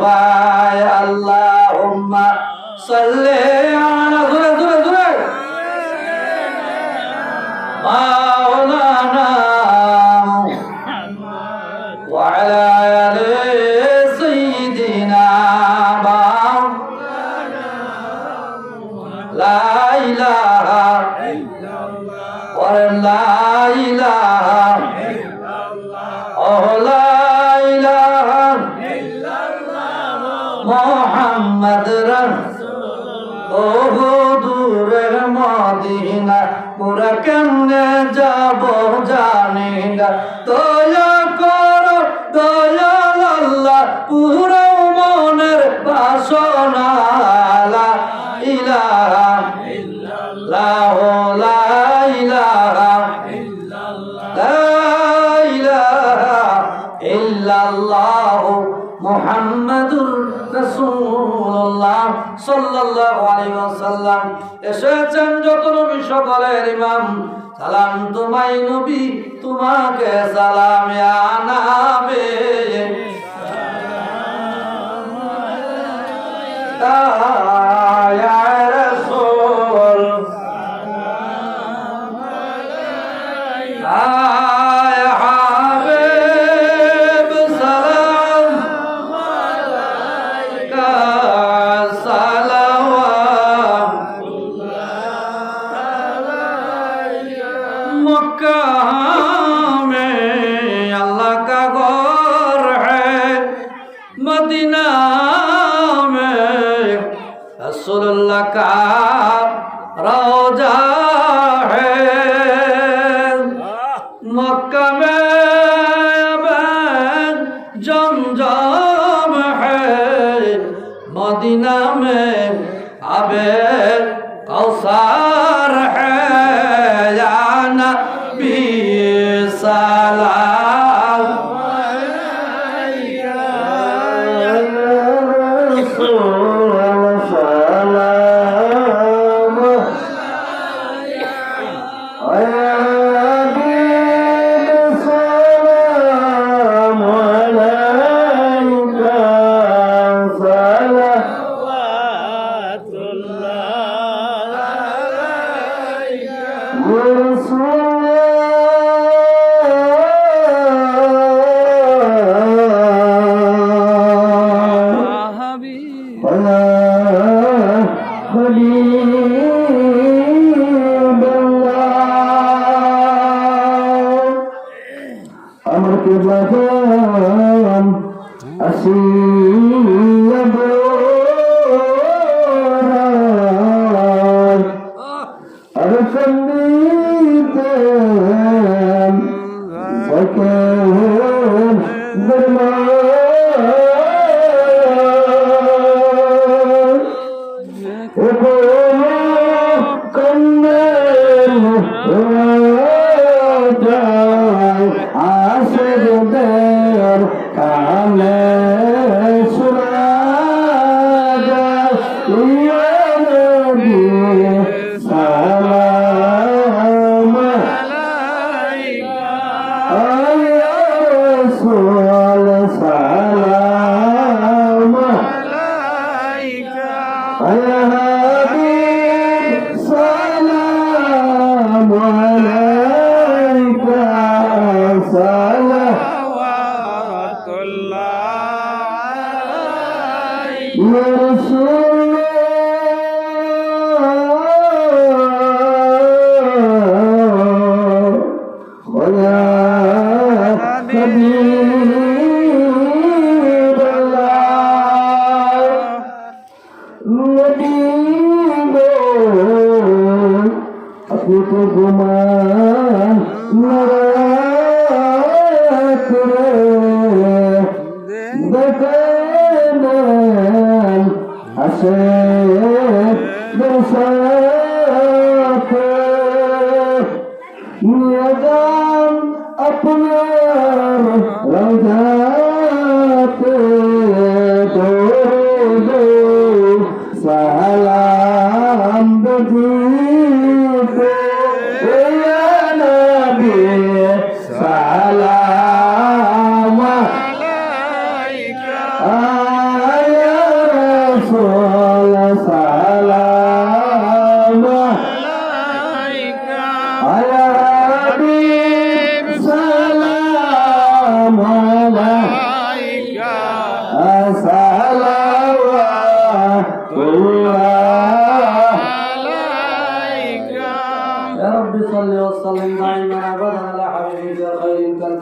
পায় আল্লাহ সাল্লে আলা দূরে দূরে দূরে মাওলানা ওয়া আলা আলি ও লা মোহাম্মদ ও দূরের মদিনা পুরা কেমনে যাব জানি না। দয়া রাসূলুল্লাহ সাল্লাল্লাহু আলাইহি ওয়াসাল্লাম এসেছেন যত নবী সকলের ইমাম। সালাম তোমায় নবী, তোমাকে সালাম আনাবে। সালাম রাসূল रसूलुल्लाह का रोजा है मक्का में अब जमजम है मदीना में अब को আসে বসাতে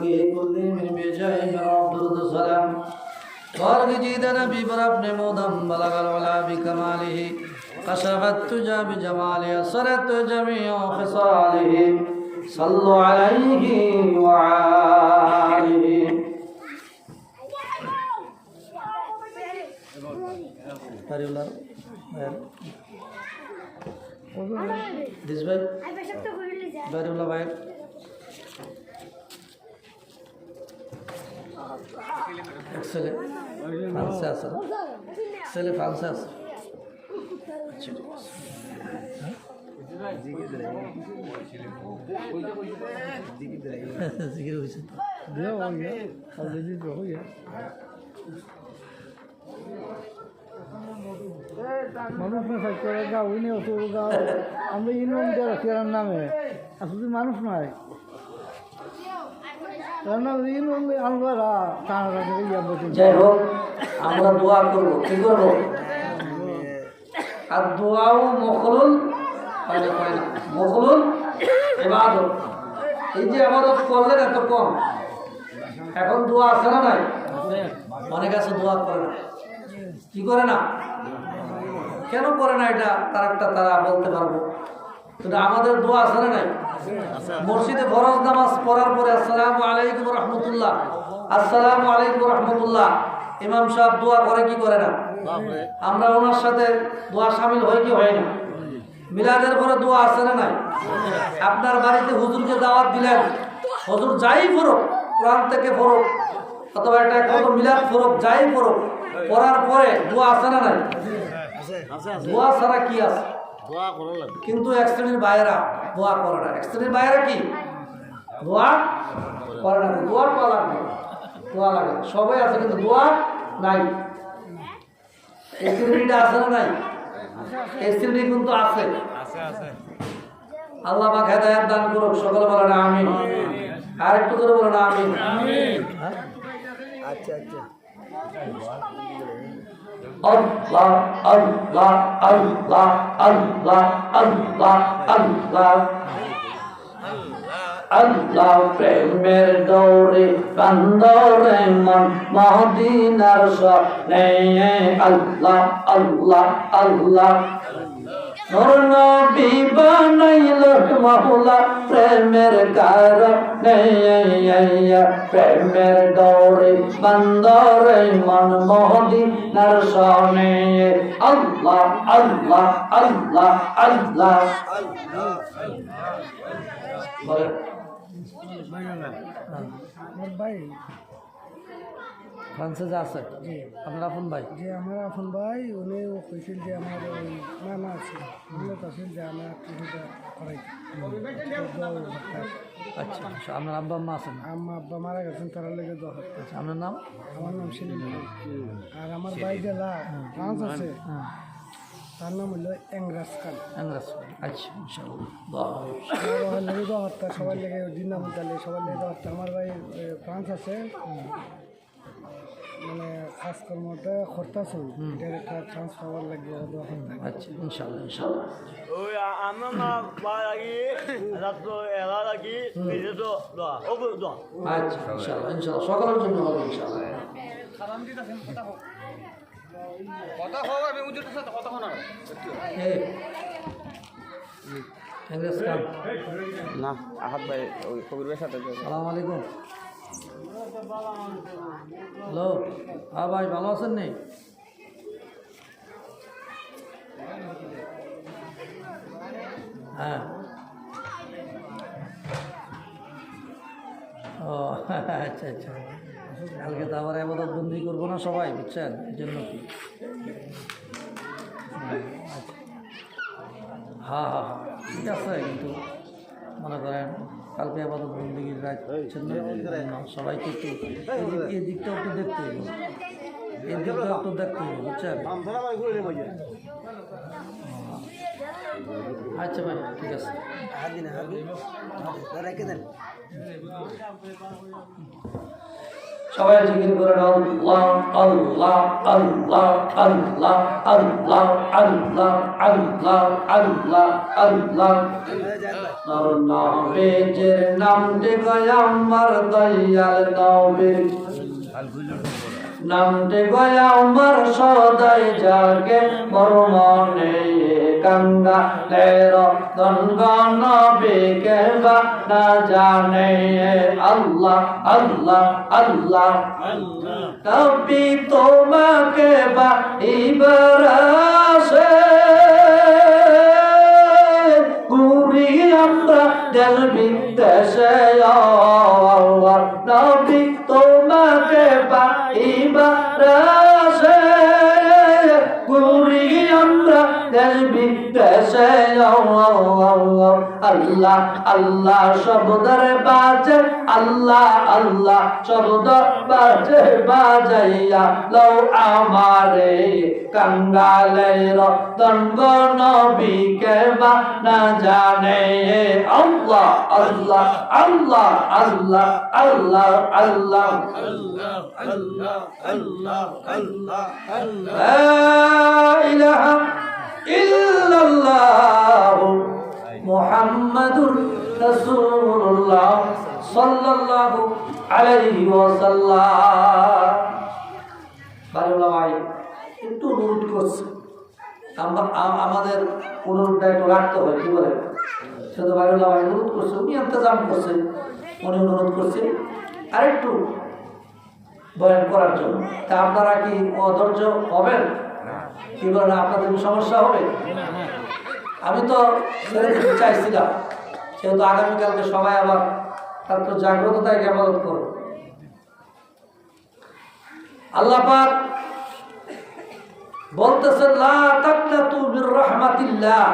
خير خلقه كلهم بجاه من عبد السلام وارض جيد نبي بربن مودم بلغ العلا بكماله كشفت تجا بجماله صرت جميع خصاله صلوا عليه وعليه পারিউল্লাহ দিস ভাই বারিউল্লাহ ভাই ছেলে ফ্রান্সে আছে? ছেলে ফ্রান্সে আছে। জিকির হয়েছে। মানুষ না থাকতে পারে অত গাও আমরা ইউনিয়ন নামে আসলে মানুষ নয় তার নাম ইউনিয়ন আনবারা তারা ইয়া বলছেন যাই হোক, আমরা দোয়া করব। কি করব? আর দোয়াও মখলুল, পারে পারে না। এই যে আবাদত করলেন এত কম। এখন দোয়া আছে না নাই? অনেক আছে দোয়া করে না। কি করে না? কেন করে না এটা? তার একটা তারা বলতে পারব। আমাদের দোয়া আছে না নাই? মসজিদে ফরজ নামাজ পড়ার পরে আসসালামু আলাইকুম রহমতুল্লাহ। আসসালামু আলাইকুম রহমতুল্লাহ। ইমাম সাহেব দোয়া করে কি করে না? আমরা ওনার সাথে দোয়া সামিল হয় কি হয় না? মিলাদের পরে দোয়া আছে না নাই? আপনার বাড়িতে হুজুরকে দাওয়াত দিলেন। হুজুর যাই ফরক কোরআন থেকে ফরক অথবা একটা কত মিলাদ ফরক যাই ফরক পড়ার পরে দোয়া আছে না নাই? দোয়া ছাড়া কি আছে? কিন্তু এক শ্রেণির বাইরা দোয়া করে না। এক শ্রেণির বাইরা কি? দোয়া করে না। দোয়ার পা লাগবে। দোয়া লাগে সবাই আছে কিন্তু দোয়া নাই। এই শ্রেণীটা আছে না নাই? এই শ্রেণি কিন্তু আছে। আল্লাহ পাক হেদায়াত দান করুক। সকলে বলে না আমিন। আর একটু করে বলে না আমিন। আল্লাহ আল্লাহ আল্লাহ আল্লাহ আল্লাহ আল্লাহ। আল্লাহ প্রেমের দৌড়ে, কান্দরে মন, মহদিনার সনে আল্লাহ আল্লাহ আল্লাহ। নবী বানাইল মহলা প্রেমের কারণে। প্রেমের দৌড়ে বান্দরে মন মহদিনার সনে। আল্লাহ আল্লাহ আল্লাহ আল্লাহ। ভাই। ফ্রান্সে যে আছে। আপনার আপন ভাই? যে আমার আপন ভাই উনি কইছিল যে আমার ওই নানা আছে। উনি কইছিল যে আমার কিছুটা করাই। আচ্ছা আচ্ছা আপনার আব্বা আম্মা আছেন? আম্মা আব্বা মারা গেছেন তারা লেগে করতে। আচ্ছা আপনার নাম? আমার নাম সেলিম আর আমার ভাই জেলা ফ্রান্স আছে হ্যাঁ। তার নাম হলো এংরাজ খান। ইংরেজ আচ্ছা। সবার লেগে করতে সবার লেগে দিনাম তালে সবার লেগে করতে। আমার ভাই ফ্রান্স আছে। মানে কাজ কর্মটা করতেছে এটার একটা চান্স পাওয়ার লাগে দোয়া করতে আচ্ছা ইনশাআল্লাহ ইনশাআল্লাহ। ওই আমার মা বা লাগি রাত্র এলা লাগি নিজে তো দোয়া ও দোয়া। আচ্ছা ইনশাআল্লাহ ইনশাআল্লাহ। সকলের জন্য হবে ইনশাআল্লাহ। এই, ইংরেজ খান না। আহাত ভাই ওই কবির ভাই সাথে সালাম আলাইকুম। হ্যালো হ্যাঁ ভাই, ভালো আছেন নি? হ্যাঁ। ও আচ্ছা আচ্ছা। কালকে তো আবার এবার বন্দি করব না সবাই, বুঝছেন? এই জন্য কি? আচ্ছা। হ্যাঁ হ্যাঁ হ্যাঁ। ঠিক আছে, কিন্তু মনে করেন কালকে আপাতত বন্দিগির রাত সবাইকে একটু এই দিকটাও একটু দেখতে হবে এই দিকটা একটু দেখতে হবে বুঝছেন? আচ্ছা ভাই ঠিক আছে। সবাই জিকির করেন আল্লাহ আল্লাহ আল্লাহ আল্লাহ আল্লাহ আল্লাহ আল্লাহ আল্লাহ আল্লাহ। নবীজির নামটি গয়া আমার দয়াল নবীর নামটি গয়া আমার সদাই জাগে মোর মনে গঙ্গা লের দনগণ বিকে বা না জানে আল্লাহ আল্লাহ আল্লাহ। তবে তোমাকে বা ইবরাসে ঘুরি আমরা জানবি দেশে তোমাকে পাইবা রাশে তেসবিহ দেশে আল্লাহ আল্লাহ শব্দের বাজে আল্লাহ আল্লাহ শব্দ বাজে বাজাইয়া লও আমারে কঙ্গালের দঙ্গ নবীকে বা না জানে আল্লাহ আল্লাহ আল্লাহ আল্লাহ আল্লাহ আল্লাহ আল্লাহ আল্লাহ আল্লাহ আল্লাহ ভাই একটু অনুরোধ করছে। আমাদের অনুরোধটা একটু রাখতে হয় কি বলে সেটা বাইরুল্লাহ ভাই অনুরোধ করছে, উনি ইন্তজাম করছে উনি অনুরোধ করছে, আরেকটু বয়ান করার জন্য। তা আপনারা কি অধৈর্য হবেন? কি বলেন আপনাদের সমস্যা হবে? আমি তো ছেড়ে দিতে চাইছিলাম সেহেতু আগামীকালকে সবাই আবার তার তো জাগ্রততায় জ্ঞাপন করো আল্লাহ পাক বলতেছেন লা তাকনাতু মির রাহমাতিল্লাহ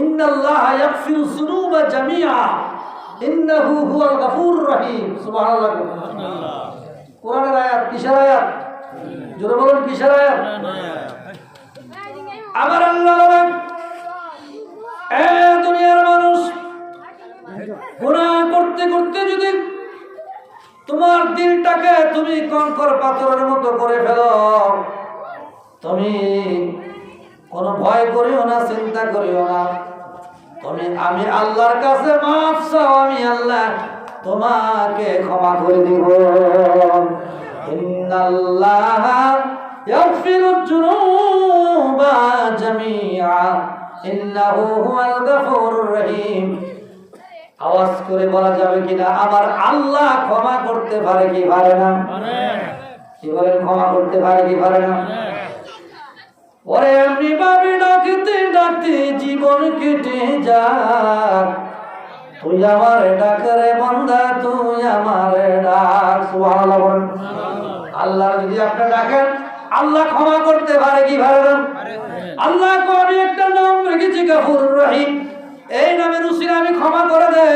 ইন্নাল্লাহা ইয়াগফিরু যুনুবা জামিআ ইন্নাহু হুয়াল গফুরুর রহিম। সুবহানাল্লাহ কোরআনের আয়াত কিসের আয়াত? জোরে বলুন কিসের আয়াত। আমার আল্লাহ দুনিয়ার মানুষ, গুনাহ করতে করতে যদি তোমার দিলটাকে তুমি কঙ্কর পাথরের মতো করে ফেলো, তুমি কোনো ভয় করিও না, চিন্তা করিও না। তুমি আমি আল্লাহর কাছে মাফ চাও, আমি আল্লাহ তোমাকে ক্ষমা করে দিব। ইন্নাল্লাহ যুনুবা জামিআ ইন্নাহু হুয়াল গফুরুর রহিম আওয়াজ করে বলা যাবে কিনা? আমার আল্লাহ ক্ষমা করতে পারে কি পারে না? কি বলেন, ক্ষমা করতে পারে কি পারে না? ওরে এমনি ভাবে ডাকতে ডাকতে জীবন কেটে যা তুই আমার ডাকরে বন্ধা, তুই আমার ডাক। সুবহানাল্লাহ আল্লাহ যদি আপনি ডাকেন আল্লাহ ক্ষমা করতে পারে কি পারে আল্লাহ আমি একটা নাম রেখেছি গাফুর রহিম। এই নামের উসিলে আমি ক্ষমা করে দে।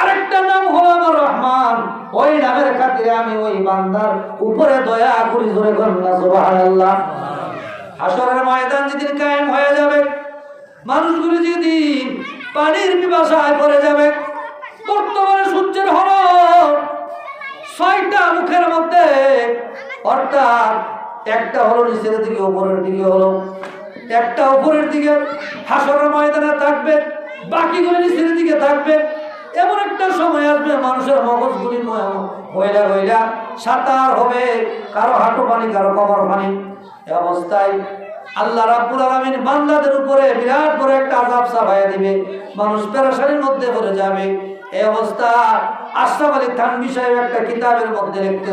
আরেকটা নাম হলো আমার রহমান। ওই নামের খাতিরে আমি ওই বান্দার উপরে দয়া করি ধরে সুবহানাল্লাহ। হাসরের ময়দান যেদিন কায়েম হয়ে যাবে মানুষগুলো যেদিন পানির পিপাসায় পড়ে যাবে বর্তমানে সূর্যের হল ছয়টা মুখের মধ্যে অর্থাৎ একটা হলো নিচের দিকে, উপরের দিকে হলো। একটা উপরের দিকে হাসরের ময়দানে থাকবে, বাকিগুলো নিচের দিকে থাকবে। এমন একটা সময় আসবে, মানুষের মগজগুলি হইলা হইলা সাঁতার হবে, কারও হাঁটু পানি, কারও কবর পানি। এ অবস্থায় আল্লাহ রাব্বুল আলামিন বান্দাদের উপরে বিরাট বড় একটা আযাব চাপাইয়া দিবে, মানুষ পেরেশানির মধ্যে পড়ে যাবে। এই অবস্থা আশরাফ আলী থানভী সাহেব একটা কিতাবের মধ্যে লিখতে